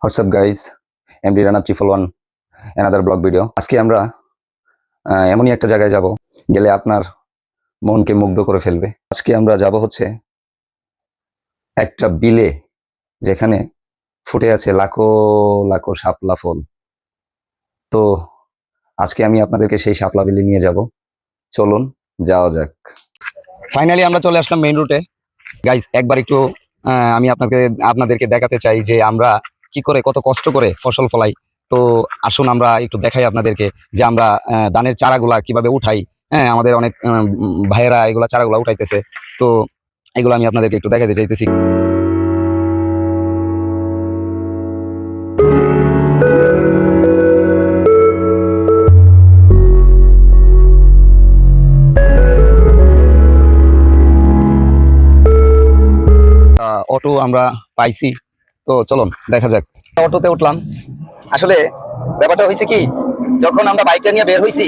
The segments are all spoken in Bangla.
WhatsApp guys MD Rana triple one another blog video আজকে আমরা এমনই একটা জায়গায় যাব, গেলে আপনার মনকে মুগ্ধ করে ফেলবে। আজকে আমরা যাব হচ্ছে একটা বিলে, যেখানে ফুটে আছে লাখো লাখো শাপলা ফুল। তো আজকে আমি আপনাদেরকে সেই শাপলা বিলে নিয়ে যাব। চলুন, যাওয়া যাক। ফাইনালি আমরা চলে আসলাম মেইন রুটে গাইস একবার একটু আমি আপনাকে, আপনাদেরকে দেখাতে চাই যে আমরা কি করে, কত কষ্ট করে ফসল ফলাই। তো আসুন আমরা একটু দেখাই আপনাদেরকে যে আমরা ধানের চারাগুলা কীভাবে উঠাই। হ্যাঁ আমাদের অনেক ভাইয়েরা এগুলা চারাগুলা উঠাইতেছে। তো এগুলো আমি আপনাদেরকে একটু দেখাতে চাইতেছি। অটো আমরা পাইছি। তো চলুন, দেখা যাক। অটোতে উঠলাম। আসলে ব্যাপারটা হয়েছে কি, যখন আমরা বাইকটা নিয়ে বের হয়েছি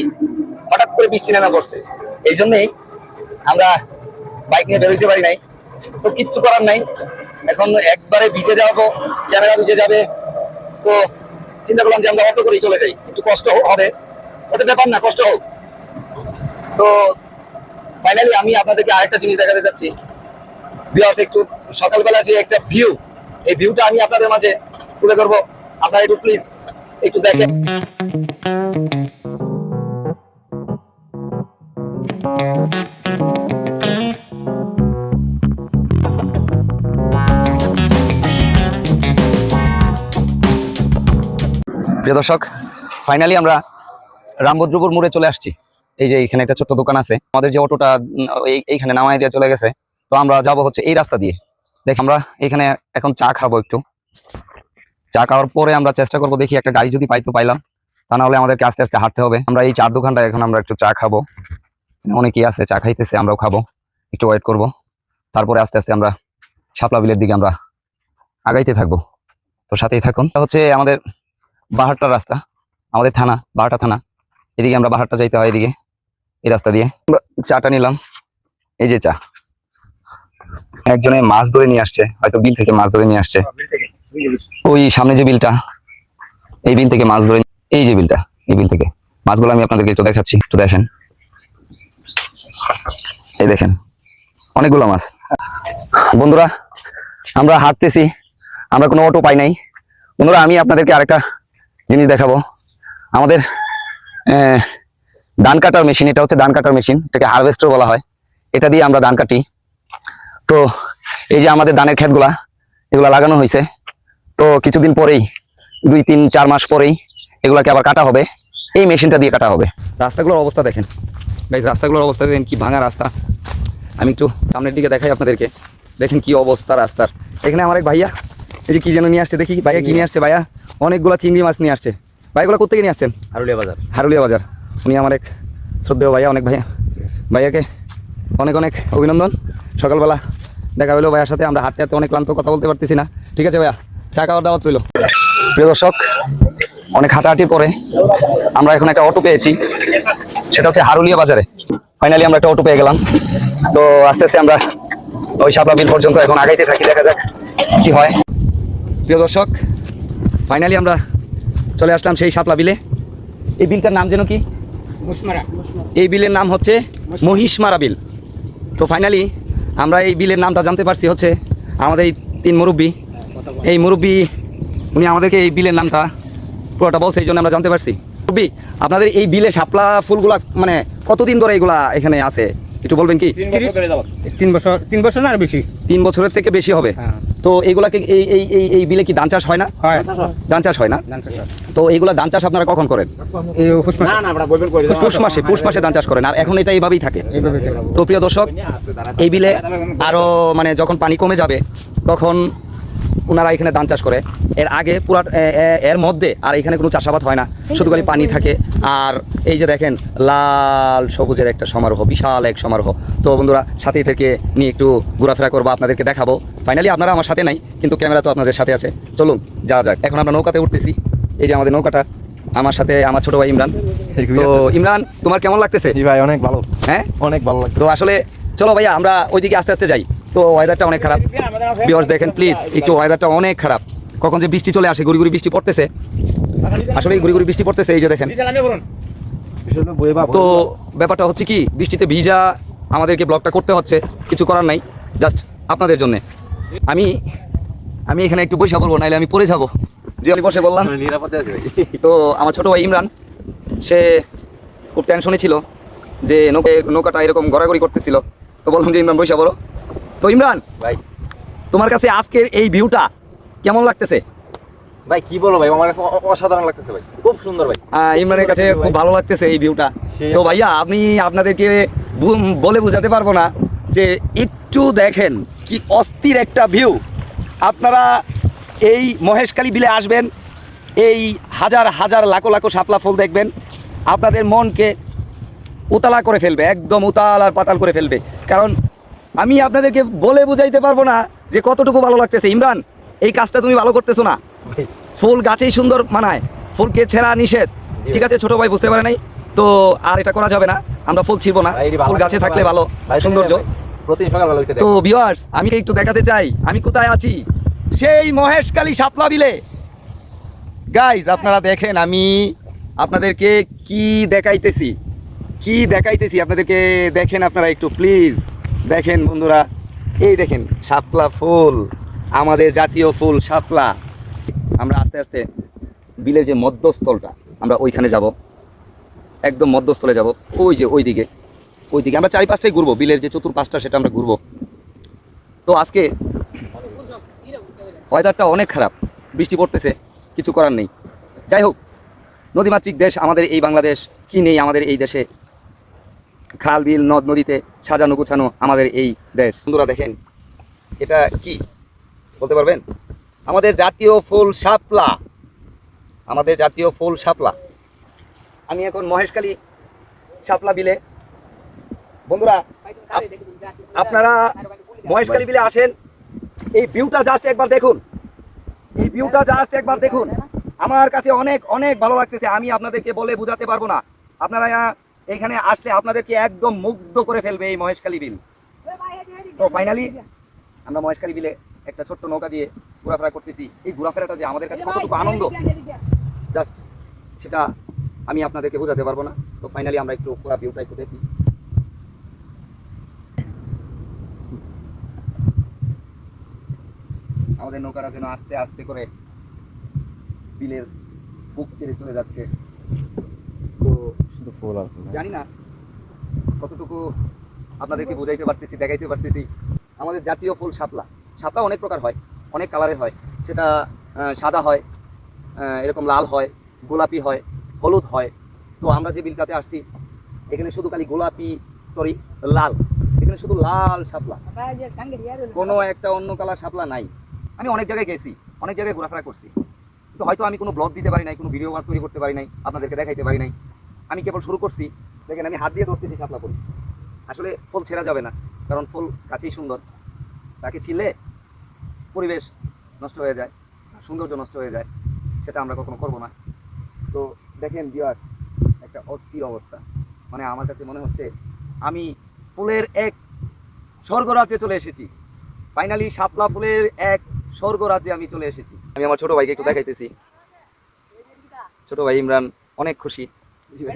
হঠাৎ করে বৃষ্টি নেমে পড়ছে। এই জন্যই আমরা বাইক নিয়ে বের হইতে পারি নাই। তো কিচ্ছু করার নাই। এখন একবারে ভিজে যাব, ক্যামেরা ভিজে যাবে। তো চিন্তা করলাম যে আমরা অটো করেই চলে যাই। একটু কষ্ট হবে। ওটা ব্যাপার না, কষ্ট হোক। তো ফাইনালি আমি আপনাদেরকে আরেকটা জিনিস দেখাতে চাচ্ছি বিয়াস একটু সকালবেলা যে একটা ভিউ এই ভিউটা আমি আপনাদের মাঝে তুলে ধরবো। আপনারা একটু প্লিজ একটু দেখেন। প্রিয় দর্শক ফাইনালি আমরা রামভদ্রপুর মোড়ে চলে আসছি। এই যে এখানে একটা ছোট্ট দোকান আছে। আমাদের যে অটোটা এই- এইখানে নামাই দিয়ে চলে গেছে। তো আমরা যাব হচ্ছে এই রাস্তা দিয়ে। দেখ, আমরা এখানে এখন চা খাব একটু। চা খাওয়ার পরে আমরা চেষ্টা করব, দেখি একটা গাড়ি যদি পাই তো পাইলাম। তা না হলে আমাদেরকে আস্তে আস্তে হাঁটতে হবে। আমরা এই চার দোকানটা এখন আমরা একটু চা খাব। অনেকেই আছে, চা খাইতেছে, আমরাও খাব। একটু ওয়েট করব। তারপরে আস্তে আস্তে আমরা শাপলা বিলের দিকে আমরা আগাইতে থাকব। তো সাথেই থাকুন। হচ্ছে আমাদের বাহারটা রাস্তা। আমাদের থানা বাহারটা থানা। এদিকে আমরা বাহারটা যাইতে হয় এদিকে, এই রাস্তা দিয়ে। আমরা চাটা নিলাম। এই যে চা। একজনে মাছ ধরে নিয়ে আসছে হয়তো বিল থেকে মাছ ধরে নিয়ে আসছে। ওই সামনে যে বিলটা এই বিল থেকে মাছ ধরে এই যে বিলটা এই বিল থেকে। মাছগুলো আমি আপনাদেরকে একটু দেখাচ্ছি একটু দেখেন। এই দেখেন অনেকগুলো মাছ। বন্ধুরা আমরা হাঁটতেছি আমরা কোনো অটো পাই নাই। বন্ধুরা আমি আপনাদেরকে আরেকটা জিনিস দেখাবো। আমাদের আহ, ধান কাটার মেশিন এটা হচ্ছে ধান কাটার মেশিন এটাকে হারভেস্টার বলা হয়। এটা দিয়ে আমরা ধান কাটি। তো এই যে আমাদের ধানের ক্ষেতগুলা এগুলা লাগানো হয়েছে তো কিছুদিন পরেই দুই তিন চার মাস পরেই এগুলাকে আবার কাটা হবে এই মেশিনটা দিয়ে কাটা হবে। রাস্তাগুলোর অবস্থা দেখেন। গাইজ রাস্তাগুলোর অবস্থা দেখেন কি ভাঙা রাস্তা। আমি একটু সামনের দিকে দেখাই আপনাদেরকে। দেখেন কি অবস্থা রাস্তার। এখানে আমার এক ভাইয়া এই যে কি যেন নিয়ে আসছে দেখি ভাইয়া কি নিয়ে আসছে ভাইয়া। অনেকগুলো চিংড়ি মাছ নিয়ে আসছে। ভাইগুলো কোথেকে নিয়ে আসছেন? হারুলিয়া বাজার। হারুলিয়া বাজার। উনি আমার এক শ্রদ্ধেয় ভাইয়া অনেক ভাইয়া। ভাইয়াকে অনেক অনেক অভিনন্দন। সকালবেলা দেখা হলো ভাইয়ার সাথে আমরা হাঁটতে হাঁটতে অনেক ক্লান্ত কথা বলতে পারতেছি না। ঠিক আছে ভাইয়া চা খাওয়ার দাওয়াত রইল। প্রিয় দর্শক অনেক হাঁটাহাঁটির পরে আমরা এখন একটা অটো পেয়েছি সেটা হচ্ছে হারুলিয়া বাজারে। ফাইনালি আমরা একটা অটো পেয়ে গেলাম। তো আস্তে আস্তে আমরা ওই শাপলা বিল পর্যন্ত এখন আগাইতে থাকি দেখা যাক কি হয়। প্রিয় দর্শক ফাইনালি আমরা চলে আসলাম সেই সাপলা বিলে। এই বিলটার নাম যেন কি? এই বিলের নাম হচ্ছে মহিষমারা বিল। তো ফাইনালি আমরা এই বিলের নামটা জানতে পারছি হচ্ছে আমাদের এই তিন মুরব্বী। এই মুরব্বী উনি আমাদেরকে এই বিলের নামটা পুরোটা বলছে এই জন্য আমরা জানতে পারছি। মুরব্বী আপনাদের এই বিলে শাপলা ফুলগুলা মানে কতদিন ধরে এগুলা এখানে আছে? একটু বলবেন কি? তিন বছর তিন বছর না আর বেশি? তিন বছরের থেকে বেশি হবে। হ্যাঁ। তো এইগুলাকে এই এই এই এই বিলে কি ধান চাষ হয় না? হয়। ধান চাষ হয়। না? তো এইগুলা ধান চাষ আপনারা কখন করেন? এই হুস মাস। পুষ মাসে পুষ মাসে ধান চাষ করেন। আর এখন এটা এইভাবেই থাকে। তো প্রিয় দর্শক এই বিলে আরও মানে যখন পানি কমে যাবে তখন ওনারা এখানে ধান চাষ করে। এর আগে পুরা এর মধ্যে আর এখানে কোনো চাষাবাদ হয় না। শুধু খালি পানি থাকে। আর এই যে দেখেন লাল সবুজের একটা সমারোহ বিশাল এক সমারোহ। তো বন্ধুরা সাথে থেকে নিয়ে একটু ঘোরাফেরা করব আপনাদেরকে দেখাবো। ফাইনালি আপনারা আমার সাথে নাই কিন্তু ক্যামেরা তো আপনাদের সাথে আছে। চলুন যা যাক। এখন আমরা নৌকাতে উঠতেছি। এই যে আমাদের নৌকাটা আমার সাথে আমার ছোট ভাই ইমরান। তো ইমরান তোমার কেমন লাগতেছে? জি ভাই অনেক ভালো। হ্যাঁ? অনেক ভালো লাগছে তো আসলে চলো ভাইয়া আমরা ওইদিকে আস্তে আস্তে যাই। তো ওয়েদারটা অনেক খারাপ। বিহর্স দেখেন প্লিজ একটু ওয়েদারটা অনেক খারাপ। কখন যে বৃষ্টি চলে আসে গুড়ি গুড়ি বৃষ্টি পড়তেছে। আসলে গুড়ি গুড়ি বৃষ্টি পড়তেছে এই যে দেখেন। তো ব্যাপারটা হচ্ছে কি বৃষ্টিতে ভিজা আমাদেরকে ব্লগটা করতে হচ্ছে কিছু করার নাই জাস্ট আপনাদের জন্য। আমি আমি এখানে একটু বৈশা বলব নাইলে আমি পড়ে যাব। যে আমি বসে বললাম নিরাপদে আছে তো আমার ছোট ভাই ইমরান সে খুব টেনশনে ছিল যে নৌকে নৌকাটা এরকম গড়াগড়ি করতেছিল। তো বললাম যে ইমরান বৈশা বলো তো ইমরান ভাই। তোমার কাছে আজকের এই ভিউটা কেমন লাগতেছে? ভাই কি বলব ভাই? আমার কাছে অসাধারণ লাগতেছে ভাই। খুব সুন্দর ভাই। ইমরানের কাছে খুব ভালো লাগতেছে এই ভিউটা। তো ভাইয়া আপনি আপনাদেরকে বলে বোঝাতে পারব না যে একটু দেখেন কি অস্থির একটা ভিউ। আপনারা এই মহেশখালী বিলে আসবেন এই হাজার হাজার লাখো লাখো শাপলা ফুল দেখবেন। আপনাদের মনকে উতালা করে ফেলবে একদম উতাল আর পাতাল করে ফেলবে। কারণ আমি আপনাদেরকে বলে বুঝাইতে পারব না যে কতটুকু ভালো লাগতেছে। ইমরান এই কাজটা তুমি ভালো করতেছো না। ফুল গাছেই সুন্দর মানায়। ফুলকে ছেঁড়া নিষেধ। ঠিক আছে ছোট ভাই বুঝতে পারে নাই। তো আর এটা করা যাবে না। আমরা ফুল ছিড়বো না। ফুল গাছে থাকলে ভালো। সৌন্দর্য। তো ভিউয়ার্স আমি একটু দেখাতে চাই। আমি কোথায় আছি? সেই মহেশকালী শাপলা বিলে। গাইজ আপনারা দেখেন আমি আপনাদেরকে কি দেখাইতেছি? কি দেখাইতেছি? আপনাদেরকে দেখেন আপনারা একটু প্লিজ দেখেন বন্ধুরা, এই দেখেন শাপলা ফুল, আমাদের জাতীয় ফুল শাপলা। আমরা আস্তে আস্তে বিলের যে মধ্যস্থলটা, আমরা ওইখানে যাব। একদম মধ্যস্থলে যাব, ওই যে ওই দিকে ওই দিকে আমরা চারি পাঁচটাই ঘুরবো, বিলের যে চতুর্পাঁচটা সেটা আমরা ঘুরবো। তো আজকে ওয়েদারটা অনেক খারাপ, বৃষ্টি পড়তেছে, কিছু করার নেই। যাই হোক, নদীমাতৃক দেশ, আমাদের এই বাংলাদেশ, কি নেই আমাদের এই দেশে? খাল, বিল, নদ, নদীতে সাজানো, গুছানো আমাদের এই দেশ। বন্ধুরা দেখেন, এটা কি? বলতে পারবেন? আমাদের জাতীয় ফুল শাপলা। আমাদের জাতীয় ফুল শাপলা। আমি এখন মহেশখালী শাপলা বিলে। বন্ধুরা, আপ- আপনারা মহেশখালী বিলে আসেন। এই ভিউটা জাস্ট একবার দেখুন। এই ভিউটা জাস্ট একবার দেখুন। আমার কাছে অনেক অনেক ভালো লাগতেছে। আমি আপনাদেরকে বলে বোঝাতে পারব না। আপনারা এখানে আসলে আপনাদেরকে একদম মুগ্ধ করে ফেলবে এই মহেশখালী বিল। তো ফাইনালি আমরা মহেশখালী বিলে একটা ছোট্ট নৌকা দিয়ে ঘোরাফেরা করতেছি। এই ঘোরাফেরাটা যে আমাদের কাছে কতটুকু আনন্দ জাস্ট সেটা আমি আপনাদেরকে বোঝাতে পারব না। তো ফাইনালি আমরা একটু পুরো ভিউটা একটু দেখি। আমাদের নৌকাটা যেন আস্তে আস্তে করে বিলের বুক ছেড়ে চলে যাচ্ছে। শুধু ফুল আর ফুল জানি না কতটুকু আপনাদেরকে বোঝাইতে পারতেছি, দেখাইতে পারতেছি। আমাদের জাতীয় ফুল শাপলা। শাপলা অনেক প্রকার হয়, অনেক কালারের হয়। সেটা সাদা হয় এরকম লাল হয়, গোলাপি হয়, হলুদ হয়। তো আমরা যে বিলটাতে আসছি, এখানে শুধু খালি গোলাপি সরি লাল। এখানে শুধু লাল শাপলা। কোনো একটা অন্য কালার শাপলা নাই। আমি অনেক জায়গায় গেছি, অনেক জায়গায় ঘোরাফেরা করছি। তো হয়তো আমি কোনো ব্লগ দিতে পারি নাই, কোনো ভিডিও তৈরি করতে পারি নাই, আপনাদেরকে দেখাইতে পারি নাই। আমি কেবল শুরু করছি। দেখেন, আমি হাত দিয়ে ধরতেছি শাপলা ফুল। আসলে ফুল ছেঁড়া যাবে না, কারণ ফুল কাছেই সুন্দর। তাকে ছিলে পরিবেশ নষ্ট হয়ে যায় সৌন্দর্য নষ্ট হয়ে যায়, সেটা আমরা কখনো করব না। তো দেখেন বিয়ার একটা অস্থির অবস্থা। মানে আমার কাছে মনে হচ্ছে, আমি ফুলের এক স্বর্গরাজ্যে চলে এসেছি। ফাইনালি শাপলা ফুলের এক স্বর্গরাজ্যে আমি চলে এসেছি। আমি আমার ছোট ভাইকে একটু দেখাইতেছি। ছোট ভাই ইমরান, অনেক খুশি।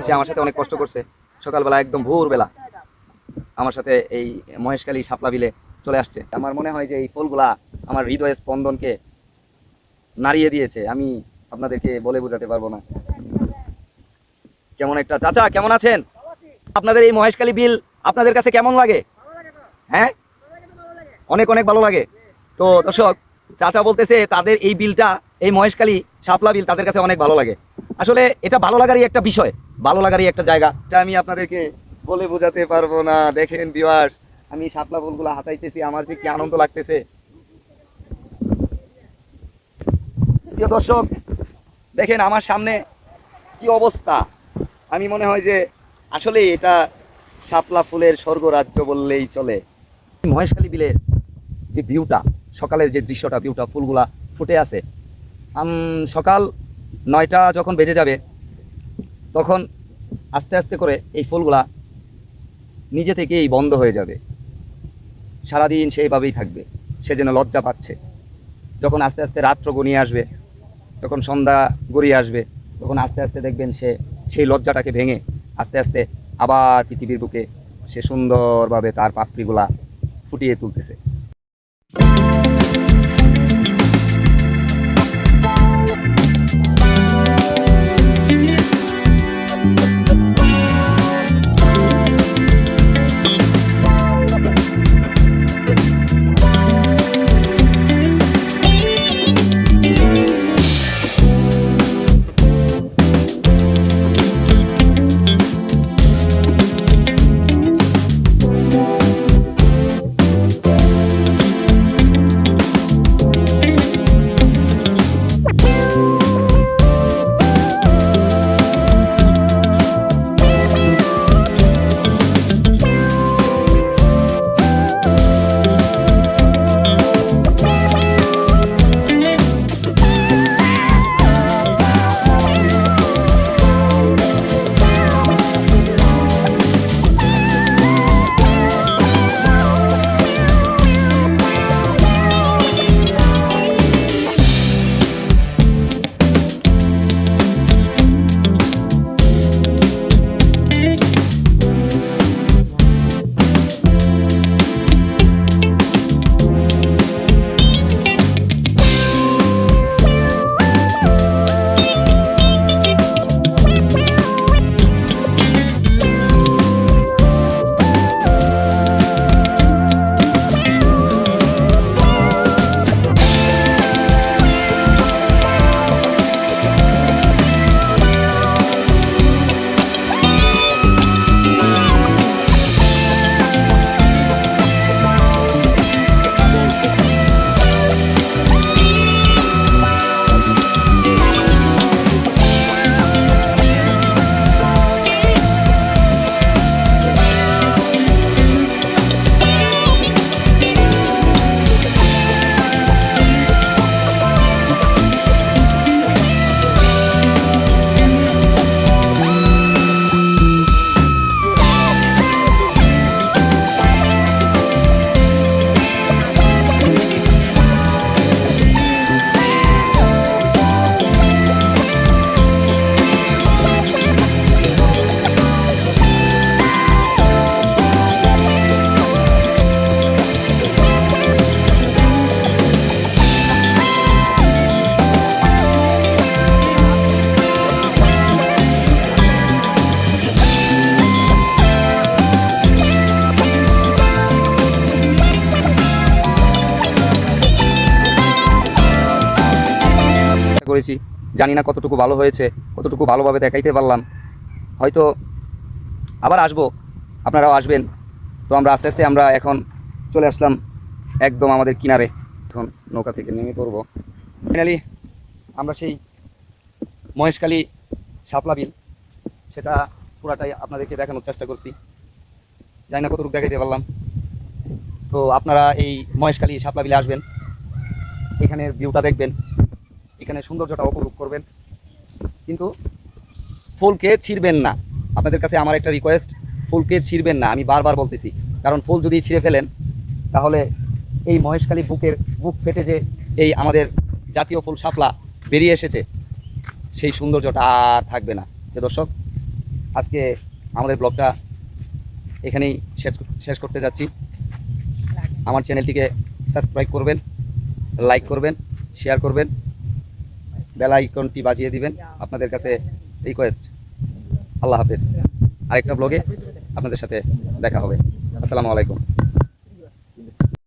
সে আমার সাথে অনেক কষ্ট করছে। সকালবেলা একদম ভোরবেলা আমার সাথে এই মহেশখালী শাপলা বিলে চলে আসছে। আমার মনে হয় যে এই ফুলগুলা আমার হৃদয় স্পন্দনকে নাড়িয়ে দিয়েছে। আমি আপনাদেরকে বলে বোঝাতে পারব না। কেমন একটা চাচা, কেমন আছেন? আপনাদের এই মহেশখালী বিল আপনাদের কাছে কেমন লাগে? হ্যাঁ? অনেক অনেক ভালো লাগে। তো দর্শক, চাচা বলতেছে তাদের এই বিলটা, এই মহেশখালী শাপলা বিল তাদের কাছে অনেক ভালো লাগে। আসলে এটা ভালো লাগারই একটা বিষয়, ভালো লাগারই একটা জায়গা। এটা আমি আপনাদেরকে বলে বোঝাতে পারব না। দেখেন ভিউয়ার্স আমি শাপলা ফুলগুলো হাতাইতেছি, আমার যে কি আনন্দ লাগতেছে। প্রিয় দর্শক, দেখেন আমার সামনে কি অবস্থা? আমি মনে হয় যে আসলে এটা শাপলা ফুলের স্বর্গরাজ্য বললেই চলে। মহেশখালী বিলের যে ভিউটা সকালের যে দৃশ্যটা ভিউটা ফুলগুলা ফুটে আছে। সকাল নয়টা যখন বেজে যাবে, তখন আস্তে আস্তে করে এই ফুলগুলা নিজে থেকেই বন্ধ হয়ে যাবে। সারাদিন সেইভাবেই থাকবে, সে যেন লজ্জা পাচ্ছে। যখন আস্তে আস্তে রাত্র গনিয়ে আসবে, যখন সন্ধ্যা গড়িয়ে আসবে, তখন আস্তে আস্তে দেখবেন সে সেই লজ্জাটাকে ভেঙে আস্তে আস্তে আবার পৃথিবীর বুকে সে সুন্দরভাবে তার পাপড়িগুলা ফুটিয়ে তুলতেছে। করেছি। জানি না কতটুকু ভালো হয়েছে, কতটুকু ভালোভাবে দেখাইতে পারলাম। হয়তো আবার আসব, আপনারাও আসবেন। তো আমরা আস্তে আস্তে আমরা এখন চলে আসলাম একদম আমাদের কিনারে। এখন নৌকা থেকে নেমে পড়ব। ফাইনালি আমরা সেই মহেশখালী শাপলা বিল, সেটা পুরাটাই আপনাদেরকে দেখানোর চেষ্টা করছি। জানি না কতটুকু দেখাইতে পারলাম। তো আপনারা এই মহেশখালী শাপলা বিলে আসবেন, এখানের ভিউটা দেখবেন। এখানে সৌন্দর্যটা উপভোগ করবেন। কিন্তু ফুলকে ছিঁড়বেন না। আপনাদের কাছে আমার একটা রিকোয়েস্ট ফুলকে ছিঁড়বেন না। আমি বারবার বলতেছি, কারণ ফুল যদি ছিঁড়ে ফেলেন, তাহলে এই মহেশখালী বুকের বুক ফেটে যে এই আমাদের জাতীয় ফুল শাপলা বেরিয়ে এসেছে, সেই সৌন্দর্যটা আর থাকবে না। যে দর্শক, আজকে আমাদের ব্লগটা এখানেই শেষ শেষ করতে যাচ্ছি। আমার চ্যানেলটিকে সাবস্ক্রাইব করবেন, লাইক করবেন শেয়ার করবেন। বেল আইকনটি বাজিয়ে দিবেন আপনাদের কাছে রিকোয়েস্ট আল্লাহ হাফেজ। আরেকটা ব্লগে আপনাদের সাথে দেখা হবে। আসসালামু আলাইকুম।